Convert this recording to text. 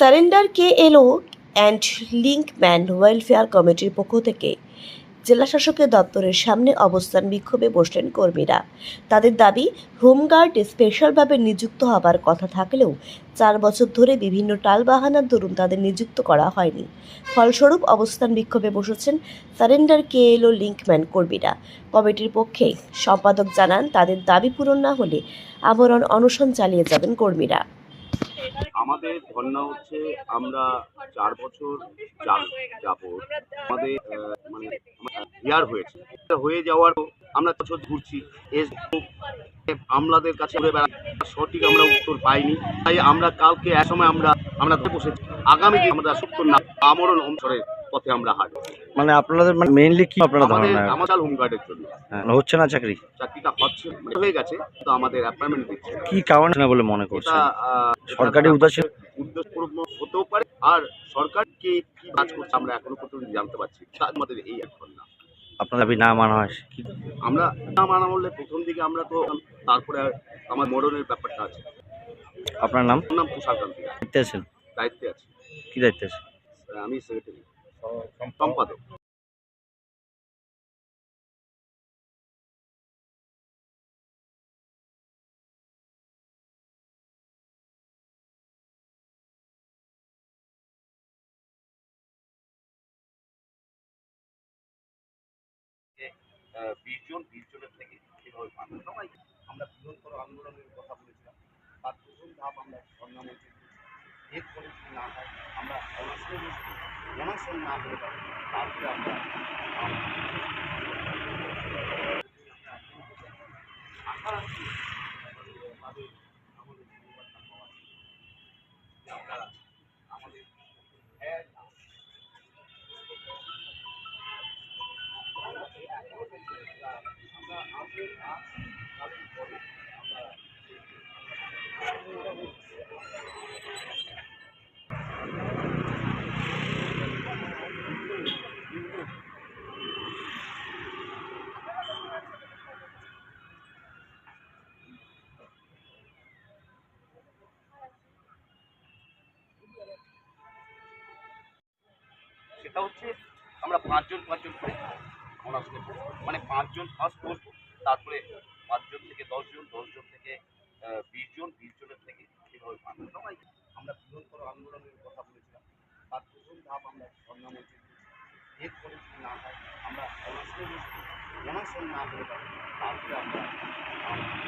Surrender K L O and linkman welfare কমিটির পক্ষ থেকে। জেলা শাসকের দপ্তরের সামনে অবস্থান বিক্ষোভে বসলেন কর্মীরা। তাদের দাবি, হোমগার্ড স্পেশালভাবে নিযুক্ত হবার কথা থাকলেও চার বছর ধরে বিভিন্ন টালবাহানার দরুন তাদের নিযুক্ত করা হয়নি। ফলস্বরূপ অবস্থান বিক্ষোভে বসেছেন সারেন্ডার কে এলও লিঙ্কম্যান কর্মীরা। কমিটির পক্ষে সম্পাদক জানান, তাদের দাবি পূরণ না হলে আবরণ অনশন চালিয়ে যাবেন কর্মীরা। আমাদের ধর্ণা হচ্ছে আমরা চার বছর যাব- আমাদের মানে হিয়ার হয়েছে। হয়ে যাওয়ার আমরা বছর ঘুরছি। এস আমলাদের কাছে সঠিক আমরা উত্তর পাইনি। তাই আমরা কালকে এক সময় আমরা আমরা বসেছি। আগামী আমরা সত্তর না। আমরণ অংশরের পথে আমরা হাঁটব। মানে আপনাদের মানে মেইনলি কি আপনারা আমাদের ধারণা? আমাদের হোমগার্ডের জন্য। হ্যাঁ, হচ্ছে না চাকরি? চাকরিটা হচ্ছে মানে হয়ে গেছে তো আমাদের অ্যাপয়েন্টমেন্ট দিচ্ছে। না। কি কারণে না বলে মনে এটা করছেন? আহ, সরকারি উদাসীন উদ্দেশ্যপূর্ণ হতেও পারে আর সরকার কে কি কাজ করছে আমরা এখনও পর্যন্ত জানতে পারছি তা আমাদের এই এখন না আপনার দাবি না মানা হয়? কি? আমরা না মানা বললে প্রথম দিকে আমরা তো তারপরে আমার মরণের ব্যাপারটা আছে। আপনার নাম? আমার নাম রায়, দায়িত্বে আছেন? দায়িত্বে আছে। কি দায়িত্বে আছে আমি সেক্রেটারি সম্পাদক। বিশ জন বিশ জনের থেকে কীভাবে পান সবাই আমরা বৃহত্তর আন্দোলনের কথা বলেছিলাম। তার প্রথম ধাপ আমরা স্বর্ণমন্ত্রী এরপরে যদি না হয় আমরা অবশ্যই অনশন না হলে পারে তারপরে আমরা আশা রাখছি সেটা হচ্ছে আমরা পাঁচজন পাঁচজন করে অনার্সে পড়ব মানে পাঁচজন ফার্স্ট বসবো তারপরে পাঁচজন থেকে দশজন দশজন থেকে আহ, বিশ জন বিশ জনের থেকে কীভাবে পান সবাই আমরা বৃহত্তর আন্দোলনের কথা বলেছিলাম। তার প্রথম ধাপ আমরা স্বর্ণমন্ত্রী এরপরে যদি না হয় আমরা অনার্সে বসবো। অনার্সন না পারে তারপরে আমরা